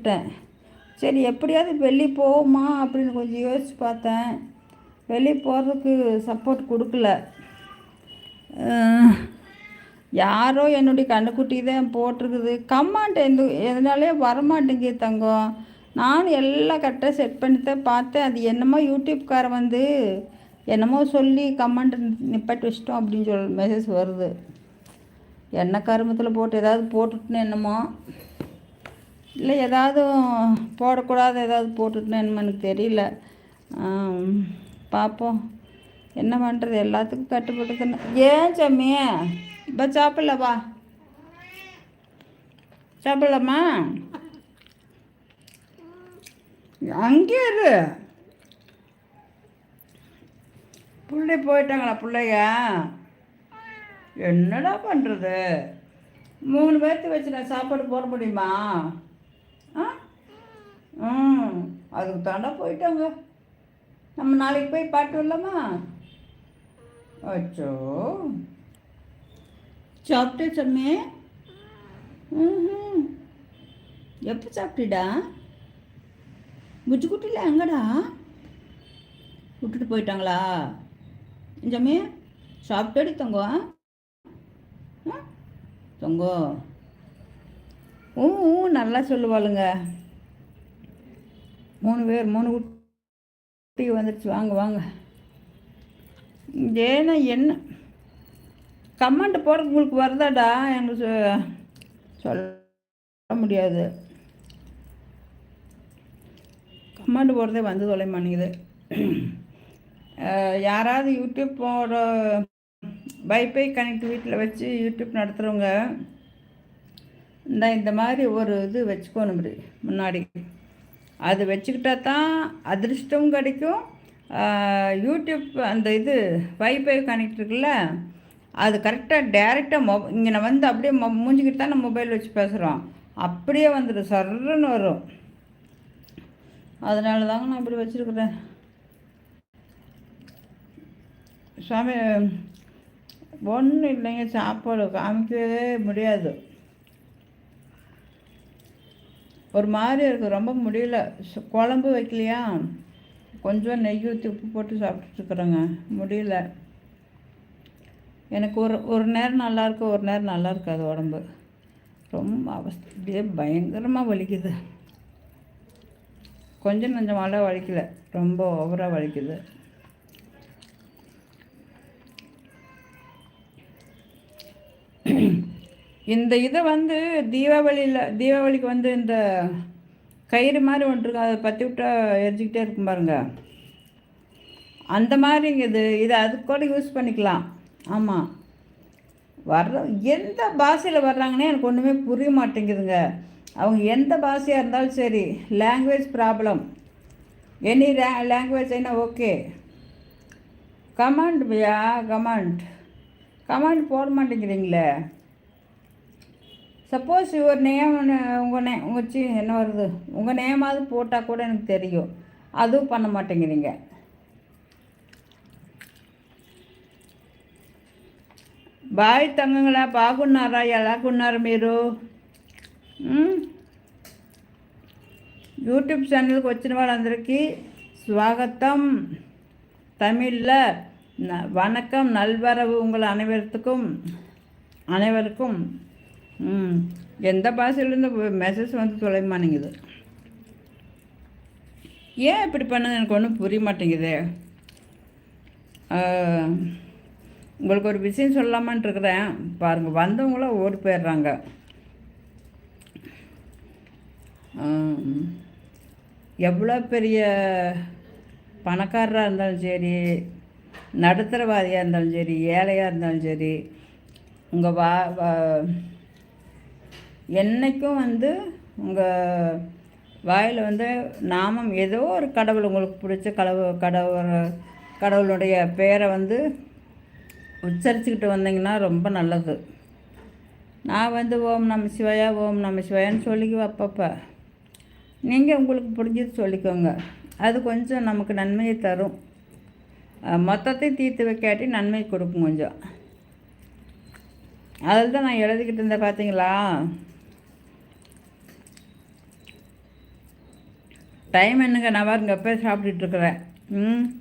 விட்டுட்டேன். சரி எப்படியாவது வெளியே போகுமா அப்படின்னு கொஞ்சம் யோசித்து பார்த்தேன். வெளியே போகிறதுக்கு சப்போர்ட் கொடுக்கல. யாரோ என்னுடைய கண்ணுக்குட்டி தான் போட்டிருக்குது. கம்மாண்ட் எந்த எதனாலே வரமாட்டேங்குது தங்கம். நானும் எல்லாம் கரெக்டாக செட் பண்ணி தான் பார்த்தேன். அது என்னமோ யூடியூப்காரன் வந்து என்னமோ சொல்லி கமெண்ட் நிப்பாட்டி வச்சிட்டோம் அப்படின்னு சொல் மெசேஜ் வருது. என்ன கருமத்தில் போட்டு ஏதாவது போட்டுட்டுன்னு என்னமோ. இல்லை ஏதாவது போடக்கூடாது ஏதாவது போட்டுட்டேன்னு எனக்கு தெரியல. பார்ப்போம் என்ன பண்ணுறது எல்லாத்துக்கும் கட்டுப்பட்டுதுன்னு ஏன் சாமி? இப்போ சாப்பிட்லவா சாப்பிட்லம்மா அங்கே இரு. பிள்ளை போயிட்டாங்களா பிள்ளைங்க? என்னடா பண்ணுறது மூணு பேர்த்து வச்சு நான் சாப்பாடு போட முடியுமா? ஆ? ம் அதுக்கு தாண்டா போயிட்டாங்க. நம்ம நாளைக்கு போய் பாட்டு வரலாமா அச்சோ. சாப்பிட்டே சம்மே? ம் எப்போ சாப்பிட்டுடா? குட்டியில் எங்கடா? விட்டுட்டு போயிட்டாங்களா? ஜம்மி சாப்பிட்டடி தங்கோ தங்கோ. ஊ ஊ, நல்லா சொல்லுவாளுங்க. மூணு பேர் மூணு குட்டி வந்துடுச்சு வாங்க வாங்க. ஏன்னா என்ன கமெண்ட் போட உங்களுக்கு வருதாடா? எனக்கு சொ- சொல்ல முடியாது. கமெண்ட் போடுறதே வந்து தொலை மாட்டேங்குது. யாராவது யூடியூப் போட வைஃபை கனெக்ட் வீட்டில் வச்சு யூடியூப் நடத்துகிறவங்க இந்த இந்த மாதிரி ஒரு இது வச்சுக்கணும் இப்படி முன்னாடி. அது வச்சுக்கிட்டா தான் அதிர்ஷ்டம் கிடைக்கும். யூடியூப் அந்த இது வைஃபை கனெக்ட் இருக்குல்ல அது கரெக்டாக டேரெக்டாக மொ இங்கே நான் வந்து அப்படியே மொ மூஞ்சிக்கிட்டு தான் நம்ம மொபைல் வச்சு பேசுகிறோம் அப்படியே வந்துடும் சர்ன்னு வரும். அதனால தாங்க நான் இப்படி வச்சுருக்குறேன். சுவாமி ஒன்றும் இல்லைங்க சாப்பாடு காமிக்கவே முடியாது. ஒரு மாதிரி இருக்குது ரொம்ப முடியல. சு- குழம்பு வைக்கலையா? கொஞ்சம் நெய் ஊற்றி உப்பு போட்டு சாப்பிட்டுருக்குறேங்க முடியல. எனக்கு ஒரு ஒரு நேரம் நல்லாயிருக்கு ஒரு நேரம் நல்லா இருக்காது உடம்பு. ரொம்ப அவஸ்தை பயங்கரமாக வலிக்குது. கொஞ்சம் நஞ்சமால வலிக்கல. ரொம்ப ஓவராக வலிக்குது. இந்த இதை வந்து தீபாவளியில் தீபாவளிக்கு வந்து இந்த கயிறு மாதிரி ஒன்று இருக்கும் அதை பற்றி விட்டா எரிஞ்சிக்கிட்டே இருக்கும் பாருங்க. அந்த மாதிரி இது இதை அது கூட யூஸ் பண்ணிக்கலாம். ஆமாம் வர்ற எந்த பாஷையில் வர்றாங்கன்னே எனக்கு ஒன்றுமே புரிய மாட்டேங்குதுங்க. அவங்க எந்த பாஷையாக இருந்தாலும் சரி லாங்குவேஜ் ப்ராப்ளம் எனி லாங்குவேஜ் என்ன ஓகே கமாண்ட் பையா கமாண்ட் கமாண்ட் போட மாட்டேங்கிறீங்களே. சப்போஸ் யுவர் நேம் உங்கள் நே உங்கள் சி என்ன வருது உங்கள் நேமாவது போட்டால் கூட எனக்கு தெரியும் அதுவும் பண்ண மாட்டேங்கிறீங்க బాయ్ తంగంగా బాగున్నారా ఎలాగున్నారు మీరు మ్? யூடியூப் சேனலுக்கு వచ్చిన వాళ్ళందరికీ ஸ்வாகத்தம் தமிழில் ந வணக்கம் நல்வரவு உங்கள் அனைவருக்கும் அனைவருக்கும் ம். எந்த பாஷையிலேருந்து மெசேஜ் வந்து தொலைமானுங்குது ஏன் இப்படி பண்ணது? எனக்கு ஒன்றும் புரிய மாட்டேங்குது. உங்களுக்கு ஒரு விஷயம் சொல்லாமான்ட்டுருக்குறேன் இருக்கிறேன். பாருங்கள் வந்தவங்களாம் ஓடி போயிடுறாங்க. எவ்வளோ பெரிய பணக்காரராக இருந்தாலும் சரி நடுத்தரவாதியாக இருந்தாலும் சரி ஏழையாக இருந்தாலும் சரி உங்கள் வா என்றைக்கும் என்னைக்கும் வந்து உங்கள் வாயில் வந்து நாமம் ஏதோ ஒரு கடவுள் உங்களுக்கு பிடிச்ச கடவுள் கடவுள் கடவுளுடைய பேரை வந்து உச்சரிச்சுக்கிட்டு வந்தீங்கன்னா ரொம்ப நல்லது. நான் வந்து ஓம் நம சிவாயா ஓம் நம சிவாயான்னு சொல்லிக்குவேன் அப்பப்போ. நீங்கள் உங்களுக்கு பிடிச்சது சொல்லிக்கோங்க. அது கொஞ்சம் நமக்கு நன்மையை தரும். மொத்தத்தையும் தீர்த்து வைக்காட்டி நன்மை கொடுக்கும் கொஞ்சம். அதில் தான் நான் எழுதிக்கிட்டு இருந்தேன் பார்த்தீங்களா? டைம் என்னங்க? நான் பாருங்க எப்போ சாப்பிட்டுட்டு இருக்கிறேன். ம்?